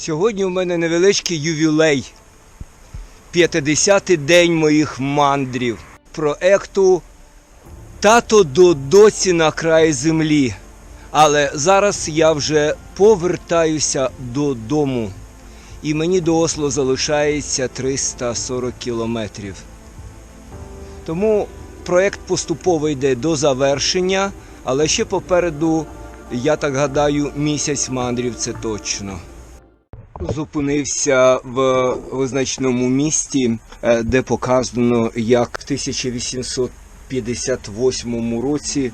Сьогодні у мене невеличкий ювілей. 50-й день моїх мандрів. Проекту Тато до доці на край землі. Але зараз я вже повертаюся додому. І мені до Осло залишається 340 кілометрів. Тому проект поступово йде до завершення, але ще попереду, я так гадаю, місяць мандрів це точно. Зупинився в визначному місті, е, де показано, як в 1858 році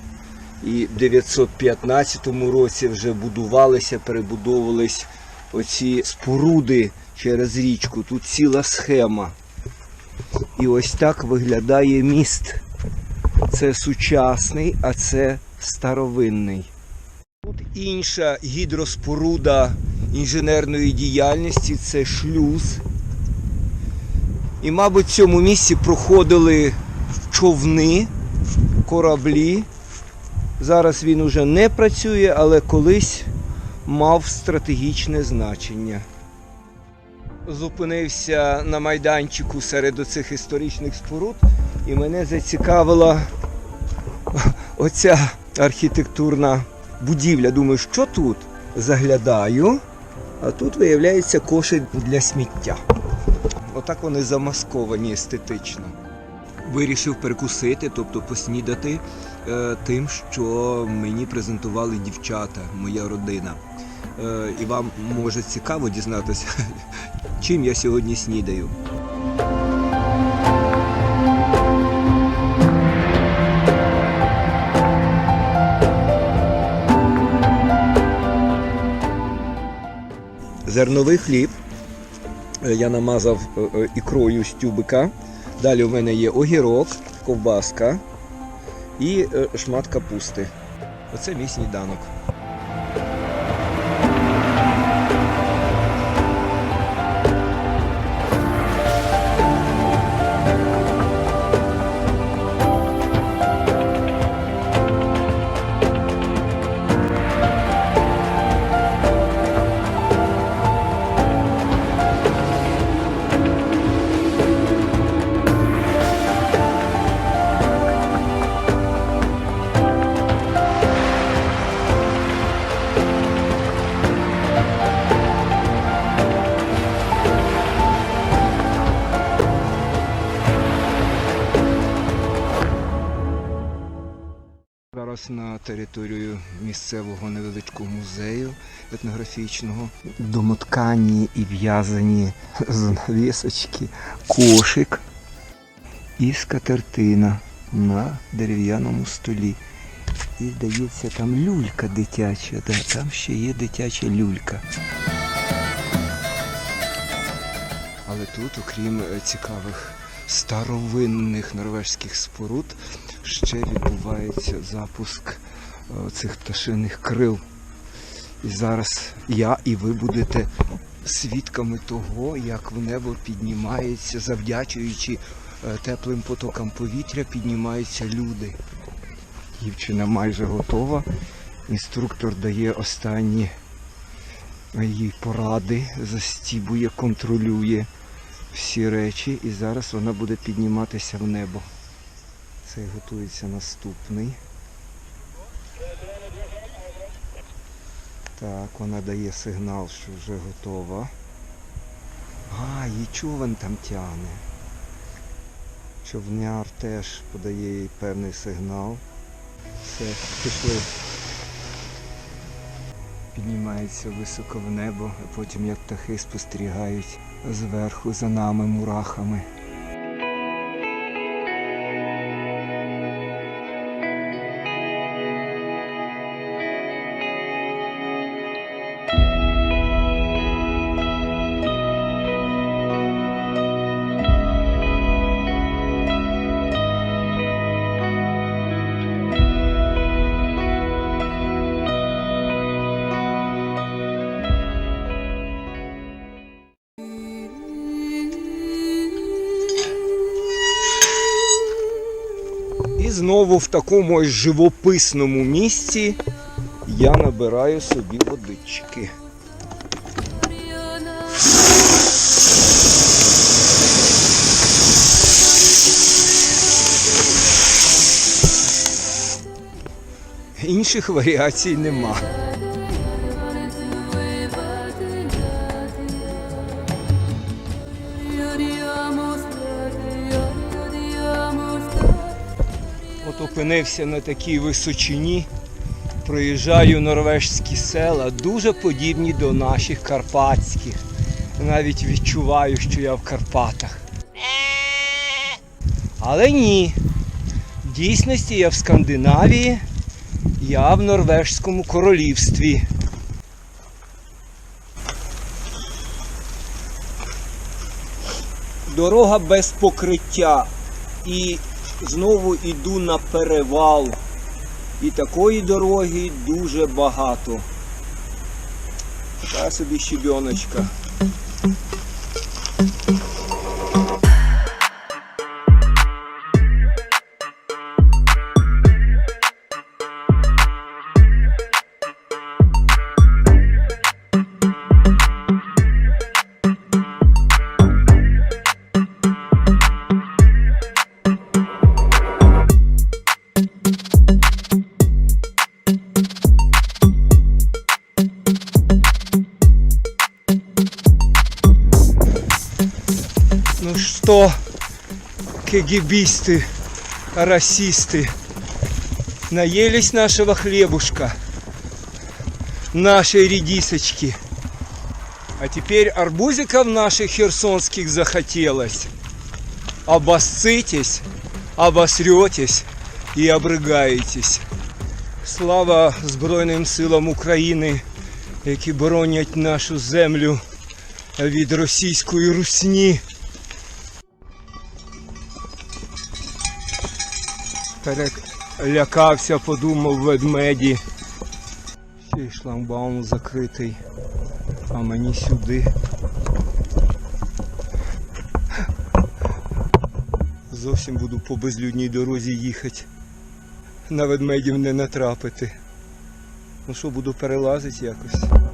і 915 році вже будувалися, перебудовувались оці споруди через річку. Тут ціла схема. І ось так виглядає міст. Це сучасний, а це старовинний. Тут інша гідроспоруда інженерної діяльності це шлюз. І, мабуть, в цьому місці проходили човни, кораблі. Зараз він уже не працює, але колись мав стратегічне значення. Зупинився на майданчику серед оцих історичних споруд, і мене зацікавила оця архітектурна будівля. Думаю, що тут? Заглядаю, а тут виявляється кошик для сміття. Отак вони замасковані естетично. Вирішив перекусити, тобто поснідати е, тим, що мені презентували дівчата, моя родина. Е, і вам може цікаво дізнатися, чим я сьогодні снідаю. Зерновий хліб. Е, Я намазав е, е, ікрою з тюбика. Далі у мене є огірок, ковбаска і шмат капусти. Оце мій сніданок. Зараз на територію місцевого невеличкого музею етнографічного. Домоткані і в'язані занавісочки, кошик і скатертина на дерев'яному столі. І здається, там люлька дитяча, да, там ще є дитяча люлька. Але тут, окрім е, цікавих старовинних норвежських споруд, ще відбувається запуск е, цих пташиних крил. І зараз я і ви будете свідками того, як в небо піднімається, завдячуючи е, теплим потокам повітря, піднімаються люди. Дівчина майже готова. Інструктор дає останні їй поради, застібує, контролює всі речі, і зараз вона буде підніматися в небо. Це готується наступний. Так, вона дає сигнал, що вже готова. А, її човен там тягне. Човняр теж подає їй певний сигнал. Все, пішли. Піднімається високо в небо, а потім як птахи спостерігають зверху за нами мурахами. знову в такому ось живописному місці я набираю собі водички. Інших варіацій немає. Опинився на такій височині, проїжджаю норвежські села, дуже подібні до наших карпатських. Навіть відчуваю, що я в Карпатах. Але ні. В дійсності я в Скандинавії, я в Норвежському королівстві. Дорога без покриття. І знову йду на перевал. І такої дороги дуже багато. Така собі щебіночка. Ну что, кегибисты, расисты, наелись нашего хлебушка, нашей редисочки. А теперь арбузиков наших херсонских захотелось. Обоссытесь, обосретесь и обрыгаетесь. Слава Збройним силам України, які боронять нашу землю від російської русні. Перелякався, подумав ведмеді. Ще й шламбаум закритий. А мені сюди. Зовсім буду по безлюдній дорозі їхати. На ведмедів не натрапити. Ну що, буду перелазити якось.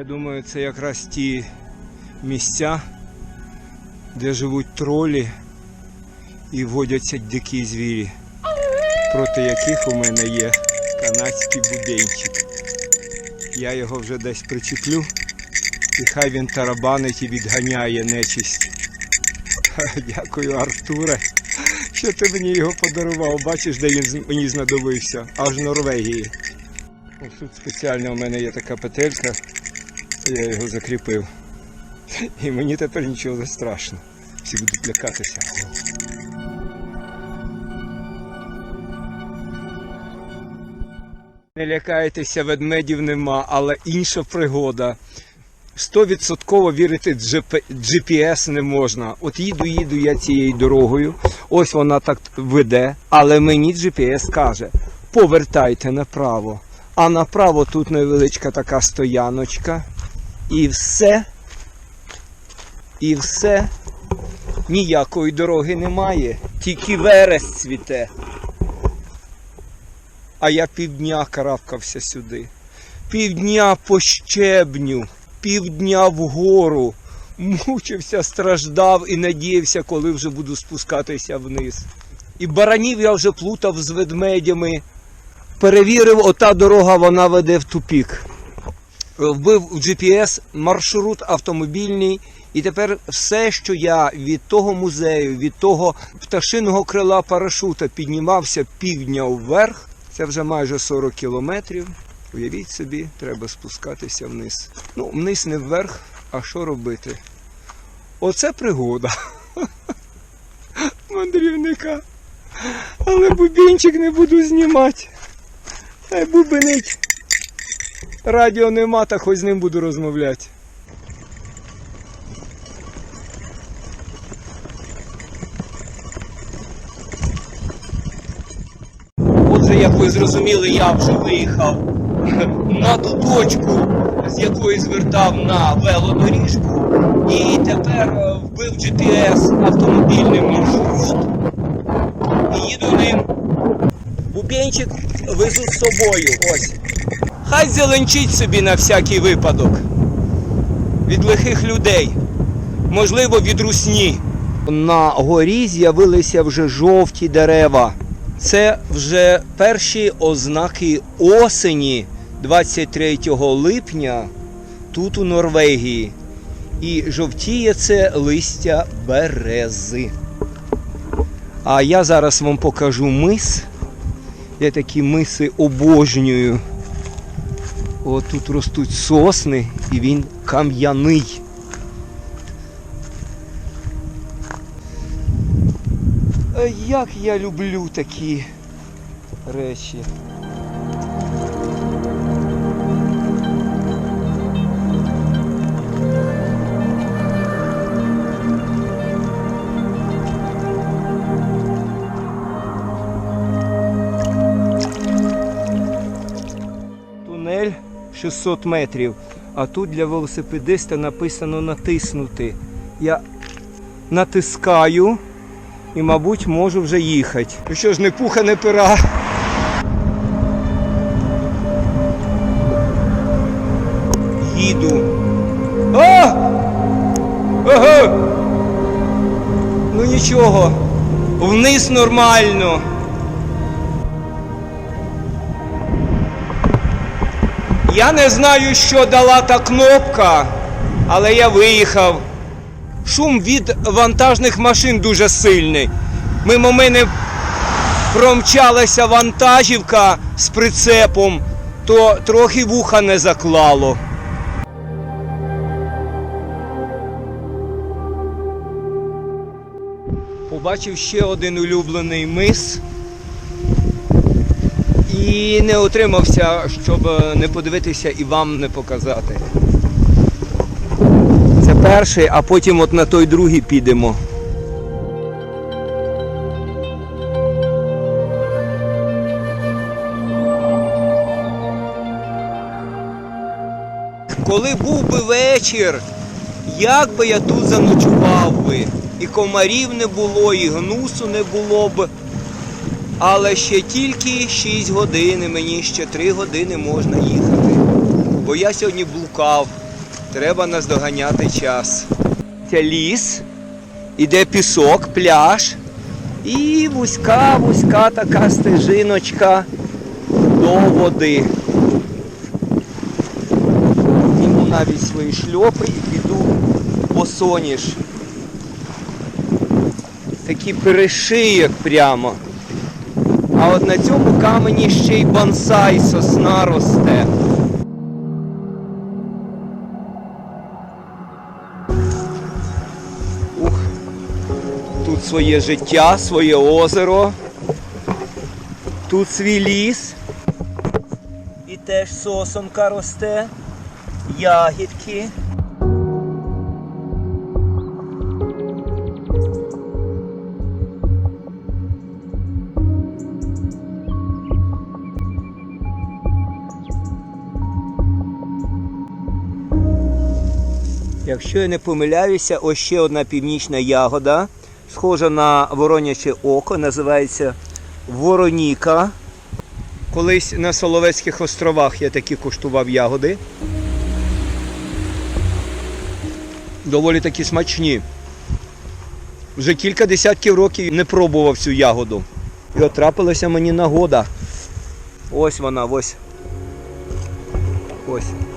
Я думаю, це якраз ті місця, де живуть тролі і водяться дикі звірі, проти яких у мене є канадський буденчик. Я його вже десь причеплю, і хай він тарабанить і відганяє нечисть. Дякую, Артуре, що ти мені його подарував. Бачиш, де він мені знадобився, аж в Норвегії. Ось тут спеціально у мене є така петелька, я його закріпив. І мені тепер нічого не страшно. Всі будуть лякатися. Не лякайтеся, ведмедів нема, але інша пригода. Стовідсотково вірити GP GPS не можна. От їду, їду я цією дорогою, ось вона так веде, але мені GPS каже, повертайте направо. А направо тут невеличка така стояночка. І все. І все. Ніякої дороги немає. Тільки верес цвіте. А я півдня карабкався сюди. Півдня по щебню, півдня вгору. Мучився, страждав і надіявся, коли вже буду спускатися вниз. І баранів я вже плутав з ведмедями. Перевірив, ота дорога вона веде в тупік. Вбив в GPS маршрут автомобільний, і тепер все, що я від того музею, від того пташиного крила парашута піднімався півдня вверх, це вже майже 40 кілометрів. Уявіть собі, треба спускатися вниз. Ну, вниз не вверх, а що робити? Оце пригода. Мандрівника. Але бубінчик не буду знімати. Хай бубенить радіо нема, так хоч з ним буду розмовляти. Отже, як ви зрозуміли, я вже виїхав на ту точку, з якої звертав на велодоріжку, і тепер е, вбив GTS автомобільним маршрут і їду ним. Бубенчик везу з собою. ось. Хай зеленчить собі на всякий випадок. Від лихих людей. Можливо, від русні. На горі з'явилися вже жовті дерева. Це вже перші ознаки осені 23 липня тут у Норвегії. І жовтіє це листя берези. А я зараз вам покажу мис. Я такі миси обожнюю. От тут ростуть сосни і він кам'яний. Як я люблю такі речі. 600 метрів, а тут для велосипедиста написано натиснути. Я натискаю і, мабуть, можу вже їхати. Ну що ж, не пуха, не пера. Їду. А! Ага! Ну нічого. Вниз нормально. Я не знаю, що дала та кнопка, але я виїхав. Шум від вантажних машин дуже сильний. Мимо мене промчалася вантажівка з прицепом, то трохи вуха не заклало. Побачив ще один улюблений мис і не утримався, щоб не подивитися і вам не показати. Це перший, а потім от на той другий підемо. Коли був би вечір, як би я тут заночував би. І комарів не було, і гнусу не було б. Але ще тільки 6 годин, мені ще 3 години можна їхати. Бо я сьогодні блукав. Треба наздоганяти час. Це ліс, іде пісок, пляж. І вузька, вузька така стежиночка до води. Візьму навіть свої шльопи і піду по соніш. Такий перешиєк прямо. А от на цьому камені ще й бонсай сосна росте. Ух, тут своє життя, своє озеро. Тут свій ліс. І теж сосонка росте, ягідки. Якщо я не помиляюся, ось ще одна північна ягода, схожа на вороняче око, називається Вороніка. Колись на Соловецьких островах я такі куштував ягоди. Доволі такі смачні. Вже кілька десятків років не пробував цю ягоду. І от трапилася мені нагода. Ось вона, ось. Ось.